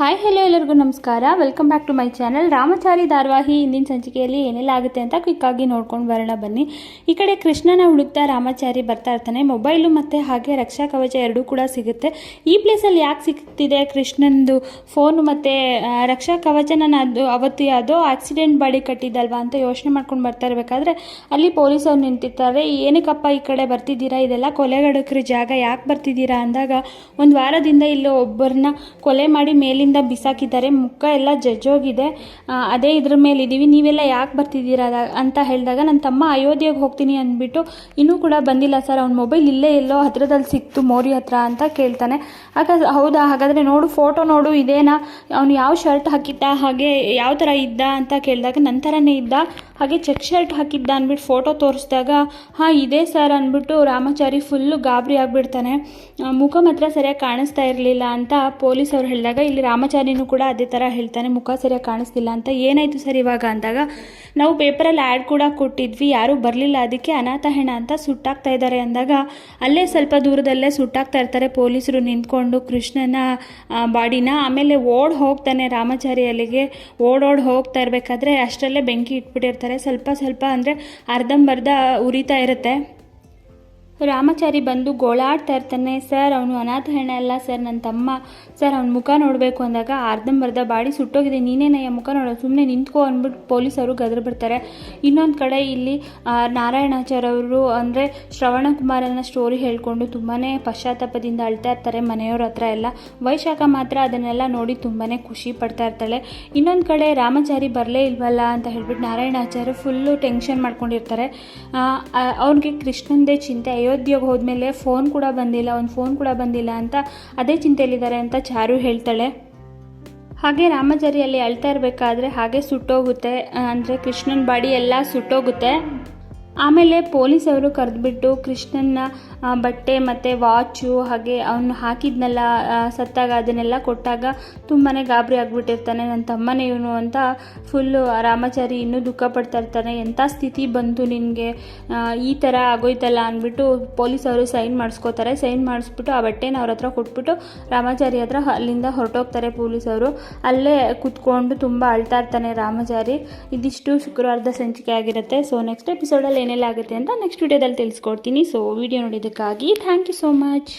Hi hello ಎಲ್ಲರಿಗೂ ನಮಸ್ಕಾರ. Welcome back to my channel Ramachari ಧಾರವಾಹಿ ಹಿಂದಿನ ಸಂಚಿಕೆಯಲ್ಲಿ ಏನೆಲ್ಲ ಆಗುತ್ತೆ ಅಂತ ಕ್ವಿಕ್ಕಾಗಿ ನೋಡ್ಕೊಂಡು ಬರೋಣ ಬನ್ನಿ. ಈ ಕಡೆ ಕೃಷ್ಣನ ಹುಡುಕ್ತಾ ರಾಮಚಾರಿ ಬರ್ತಾ ಇರ್ತಾನೆ. ಮೊಬೈಲು ಮತ್ತು ಹಾಗೆ ರಕ್ಷಾ ಕವಚ ಎರಡೂ ಕೂಡ ಸಿಗುತ್ತೆ. ಈ ಪ್ಲೇಸಲ್ಲಿ ಯಾಕೆ ಸಿಗ್ತಿದೆ ಕೃಷ್ಣನದು ಫೋನು ಮತ್ತು ರಕ್ಷಾ ಕವಚ ನಾನು ಅದು ಅವತ್ತು ಯಾವುದೋ ಆಕ್ಸಿಡೆಂಟ್ ಬಾಡಿ ಕಟ್ಟಿದ್ದಲ್ವಾ ಅಂತ ಯೋಚನೆ ಮಾಡ್ಕೊಂಡು ಬರ್ತಾ ಇರಬೇಕಾದ್ರೆ ಅಲ್ಲಿ ಪೊಲೀಸವ್ರು ನಿಂತಿರ್ತಾರೆ. ಏನಕ್ಕಪ್ಪ ಈ ಕಡೆ ಬರ್ತಿದ್ದೀರಾ? ಇದೆಲ್ಲ ಕೊಲೆಗಡಕ್ರ ಜಾಗ. ಯಾಕೆ ಬರ್ತಿದ್ದೀರಾ? ಅಂದಾಗ ಒಂದು ವಾರದಿಂದ ಇಲ್ಲಿ ಒಬ್ಬರನ್ನ ಕೊಲೆ ಮಾಡಿ ಮೇಲಿಂದ ಬಿಸಾಕಿದ್ದಾರೆ, ಮುಖ ಎಲ್ಲ ಜಜ್ಜೋಗಿದೆ. ಅದೇ ಇದ್ರ ಮೇಲಿದ್ದೀವಿ ನೀವೆಲ್ಲ ಯಾಕೆ ಬರ್ತಿದ್ದೀರಾ ಅಂತ ಹೇಳಿದಾಗ ನನ್ನ ತಮ್ಮ ಅಯೋಧ್ಯೆಗೆ ಹೋಗ್ತೀನಿ ಅಂದ್ಬಿಟ್ಟು ಇನ್ನೂ ಕೂಡ ಬಂದಿಲ್ಲ, ಸರ್, ಅವ್ನ ಮೊಬೈಲ್ ಇಲ್ಲೇ ಎಲ್ಲೋ ಹತ್ರದಲ್ಲಿ ಸಿಕ್ತು, ಮೋರಿ ಹತ್ರ ಅಂತ ಕೇಳ್ತಾನೆ. ಆಗ, ಹೌದಾ, ಹಾಗಾದರೆ ನೋಡು, ಫೋಟೋ ನೋಡು, ಇದೇನಾ? ಅವನು ಯಾವ ಶರ್ಟ್ ಹಾಕಿದ್ದ, ಹಾಗೆ ಯಾವ ಥರ ಇದ್ದ ಅಂತ ಕೇಳಿದಾಗ ನನ್ನ ಥರನೇ ಇದ್ದ. ಹಾಗೆ ಚೆಕ್ ಶರ್ಟ್ ಹಾಕಿದ್ದ ಅಂದ್ಬಿಟ್ಟು ಫೋಟೋ ತೋರಿಸಿದಾಗ, ಹಾಂ, ಇದೆ, ಸರ್ ಅಂದ್ಬಿಟ್ಟು ರಾಮಾಚಾರಿ ಫುಲ್ಲು ಗಾಬರಿ ಆಗಿಬಿಡ್ತಾನೆ. ಮುಖ ಮಾತ್ರ ಸರಿಯಾಗಿ ಕಾಣಿಸ್ತಾ ಇರಲಿಲ್ಲ ಅಂತ ಪೊಲೀಸ್ ಅವ್ರು ಹೇಳಿದಾಗ ಇಲ್ಲಿ ರಾಮಾಚಾರಿನೂ ಕೂಡ ಅದೇ ಥರ ಹೇಳ್ತಾನೆ, ಮುಖ ಸರಿಯಾಗಿ ಕಾಣಿಸ್ತಿಲ್ಲ ಅಂತ ಏನಾಯಿತು ಸರ್ ಇವಾಗ? ಅಂದಾಗ, ನಾವು ಪೇಪರಲ್ಲಿ ಆ್ಯಡ್ ಕೂಡ ಕೊಟ್ಟಿದ್ವಿ, ಯಾರೂ ಬರಲಿಲ್ಲ, ಅದಕ್ಕೆ ಅನಾಥ ಹೆಣ ಅಂತ ಸುಟ್ಟಾಗ್ತಾ ಇದ್ದಾರೆ. ಅಂದಾಗ, ಅಲ್ಲೇ ಸ್ವಲ್ಪ ದೂರದಲ್ಲೇ ಸುಟ್ಟಾಗ್ತಾ ಇರ್ತಾರೆ ಪೊಲೀಸರು ನಿಂತ್ಕೊಂಡು ಕೃಷ್ಣನ ಬಾಡಿನ, ಆಮೇಲೆ ಓಡ್ ಹೋಗ್ತಾನೆ ರಾಮಾಚಾರಿ ಅಲ್ಲಿಗೆ ಓಡೋಡ್ ಹೋಗ್ತಾ ಇರಬೇಕಾದ್ರೆ ಅಷ್ಟರಲ್ಲೇ ಬೆಂಕಿ ಇಟ್ಬಿಟ್ಟಿರ್ತಾರೆ, ಸ್ವಲ್ಪ ಸ್ವಲ್ಪ ಅಂದರೆ ಅರ್ಧಂಬರ್ಧ ಉರಿತಾ ಇರುತ್ತೆ. ರಾಮಾಚಾರಿ ಬಂದು ಗೋಳಾಡ್ತಾ ಇರ್ತಾನೆ, ಸರ್, ಅವನು ಅನಾಥ ಹೆಣ ಅಲ್ಲ, ಸರ್ ನನ್ನ ತಮ್ಮ. ಸರ್, ಅವ್ನ ಮುಖ ನೋಡಬೇಕು ಅಂದಾಗ ಅರ್ಧಂಬರ್ಧ ಬಾಡಿ ಸುಟ್ಟೋಗಿದೆ. ನೀನೇನಯ್ಯ ಮುಖ ನೋಡೋದು ಸುಮ್ಮನೆ ನಿಂತ್ಕೋ ಅಂದ್ಬಿಟ್ಟು ಪೊಲೀಸರು ಗದ್ರ ಬಿಡ್ತಾರೆ. ಇನ್ನೊಂದು ಕಡೆ ಇಲ್ಲಿ ನಾರಾಯಣಾಚಾರ್ಯವರು ಅಂದರೆ ಶ್ರವಣ ಕುಮಾರನ ಸ್ಟೋರಿ ಹೇಳ್ಕೊಂಡು ತುಂಬಾ ಪಶ್ಚಾತ್ತಾಪದಿಂದ ಅಳ್ತಾ ಇರ್ತಾರೆ ಮನೆಯವ್ರ ಹತ್ರ ಎಲ್ಲ. ವೈಶಾಖ ಮಾತ್ರ ಅದನ್ನೆಲ್ಲ ನೋಡಿ ತುಂಬಾ ಖುಷಿ ಪಡ್ತಾ ಇರ್ತಾಳೆ. ಇನ್ನೊಂದು ಕಡೆ ರಾಮಾಚಾರಿ ಬರಲೇ ಇಲ್ವಲ್ಲ ಅಂತ ಹೇಳ್ಬಿಟ್ಟು ನಾರಾಯಣಾಚಾರ್ಯ ಫುಲ್ಲು ಟೆನ್ಷನ್ ಮಾಡ್ಕೊಂಡಿರ್ತಾರೆ. ಅವ್ನಿಗೆ ಕೃಷ್ಣಂದೇ ಚಿಂತೆ. ಅಯೋಧ್ಯೆಗೆ ಹೋದ್ಮೇಲೆ ಫೋನ್ ಕೂಡ ಬಂದಿಲ್ಲ ಒಂದು ಫೋನ್ ಕೂಡ ಬಂದಿಲ್ಲ ಅಂತ ಅದೇ ಚಿಂತೆಯಲ್ಲಿದ್ದಾರೆ ಅಂತ ಚಾರು ಹೇಳ್ತಾಳೆ. ಹಾಗೆ ರಾಮಜರಿಯಲ್ಲಿ ಅಳ್ತಾ ಇರಬೇಕಾದ್ರೆ ಹಾಗೆ ಸುಟ್ಟೋಗುತ್ತೆ, ಅಂದರೆ ಕೃಷ್ಣನ ಬಾಡಿ ಎಲ್ಲ ಸುಟ್ಟೋಗುತ್ತೆ. ಆಮೇಲೆ ಪೊಲೀಸವರು ಕರೆದ್ಬಿಟ್ಟು ಕೃಷ್ಣನ ಬಟ್ಟೆ ಮತ್ತು ವಾಚು ಹಾಗೆ ಅವನು ಹಾಕಿದ್ನೆಲ್ಲ ಸತ್ತಾಗ ಅದನ್ನೆಲ್ಲ ಕೊಟ್ಟಾಗ ತುಂಬಾ ಗಾಬರಿ ಆಗಿಬಿಟ್ಟಿರ್ತಾನೆ. ನನ್ನ ತಮ್ಮನೇ ಇವನು ಅಂತ ಫುಲ್ಲು ರಾಮಾಚಾರಿ ಇನ್ನೂ ದುಃಖ ಪಡ್ತಾ ಇರ್ತಾನೆ. ಎಂಥ ಸ್ಥಿತಿ ಬಂತು ನಿನಗೆ? ಈ ಥರ ಆಗೋಯ್ತಲ್ಲ ಅಂದ್ಬಿಟ್ಟು ಪೊಲೀಸವರು ಸೈನ್ ಮಾಡಿಸ್ಕೋತಾರೆ. ಸೈನ್ ಮಾಡಿಸ್ಬಿಟ್ಟು ಆ ಬಟ್ಟೆನ ಅವ್ರ ಹತ್ರ ಕೊಟ್ಬಿಟ್ಟು ರಾಮಾಚಾರಿ ಹತ್ರ ಅಲ್ಲಿಂದ ಹೊರಟೋಗ್ತಾರೆ ಪೊಲೀಸವರು. ಅಲ್ಲೇ ಕುತ್ಕೊಂಡು ತುಂಬ ಅಳ್ತಾ ಇರ್ತಾನೆ ರಾಮಾಚಾರಿ. ಇದಿಷ್ಟು ಶುಕ್ರವಾರದ ಸಂಚಿಕೆ ಆಗಿರುತ್ತೆ. ಸೊ ನೆಕ್ಸ್ಟ್ ಎಪಿಸೋಡಲ್ಲಿ ಏನೆಲ್ಲ ಆಗುತ್ತೆ ಅಂತ ನೆಕ್ಸ್ಟ್ ವಿಡಿಯೋದಲ್ಲಿ ತಿಳಿಸ್ಕೊಡ್ತೀನಿ. ಸೊ ವಿಡಿಯೋ ನೋಡಿದ್ದಕ್ಕಾಗಿ ಥ್ಯಾಂಕ್ ಯು ಸೋ ಮಚ್